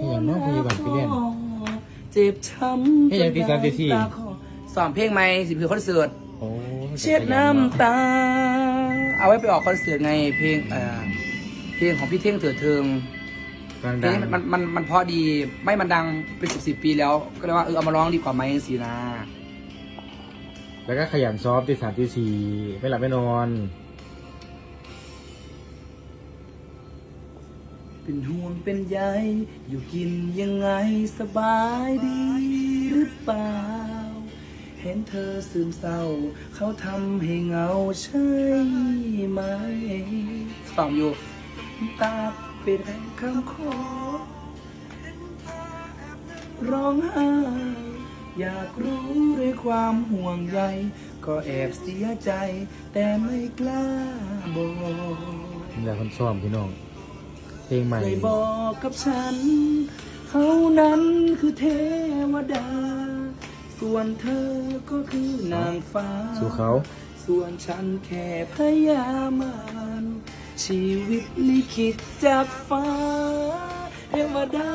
เห็นเนอะพยาบาลไปเรียนเจ็บช้ำเฮ้ยย่างที่สามที่สี่สอนเพลงไหมสิเพื่อคอนเสิร์ตเช็ดน้ำตา เอาไว้ไปออกคอนเสิร์ตไงเพลงเอ่อเพลงของพี่เท่งเถิดเทิงเพลงนี้มันมันมันพราะดีไม่มันดังเป็นสิบสิบปีแล้ว ก็เลยว่าเออเอามาร้องดีกว่าไหมสินะๆแล้วก็ขยันซ้อมตีสามตีสี่ไม่หลับไม่นอน เป็นห่วงเป็นใยอยู่กินยังไงสบายดีหรือเปล่า เห็นเธอซึมเศร้า เขาทำให้เหงาใช่ไหมสองอยู่น้ำตาเป็นคำขอ ร้องไห้อยากรู้ด้วยความห่วงใย ก็แอบเสียใจ แต่ไม่กล้าบอกผมอยากคนซ้อมพี่น้อง เพลงใหม่เคยบอกกับฉัน เขานั้นคือเทวดา ส่วนเธอก็คือนางฟ้า สู่เขา ส่วนฉันแค่พยามารชีวิตลิขิตจากฟ้าเทวดา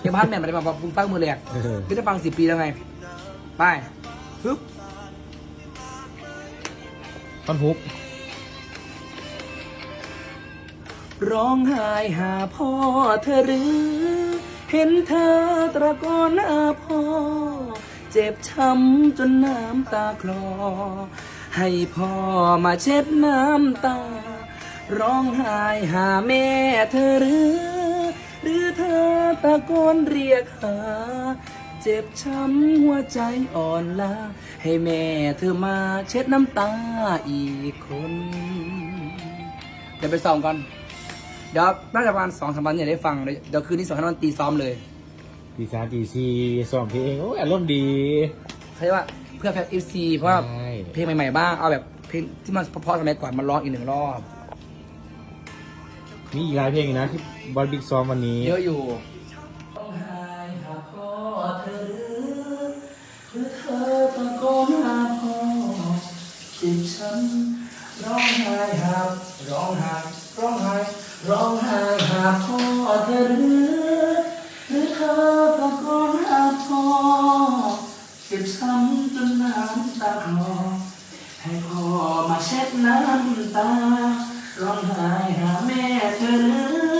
เดี๋ยวพันแม่มาได้มาบอกคุณฟังมือแรกเออคือได้ฟังสิบปีแล้วไง ไปปึ๊บ ท่อนฮุก ร้องไห้หาพ่อเธอหรือ เห็นเธอตะโกนหาพ่อ เจ็บช้ำจนน้ำตาคลอ ให้พ่อมาเช็ดน้ำตา ร้องไห้หาแม่เธอหรือ หรือเธอตะโกนเรียกหาเจ็บช้ำหัวใจอ่อนล้าให้แม่เธอมาเช็ดน้ำตาอีกคน เดี๋ยวไปซ้อมก่อน เดี๋ยวน่าจะประมาณสองสามวันเนี่ยได้ฟังเลยเดี๋ยวคืนนี้สองวันตีซ้อมเลยตีสามตีสี่ซ้อมเพลงโอ้ยอารมณ์ดีเขาเรียกว่าเพื่อแฟนเอฟซีเพราะว่าใช่เพลงใหม่ๆบ้างเอาแบบเพลงที่มันเพราะๆสมัยก่อนมาร้องอีกหนึ่งรอบ มีอีกหลายเพลงอีกนะที่บอลบิ๊กซ้อมวันนี้ เยอะอยู่ ร้องไห้หาพ่อเธอหรือเธอตะโกนหาพ่อเจ็บช้ำร้องไห้หาร้องไห้ ร้องไห้หาพ่อเธอหรือหรือเธอตะโกนหาพ่อเก็บซ้ำจนน้ำตาคลอให้พ่อมาเช็ดน้ำตาร้องไห้หาแม่เธอหรือ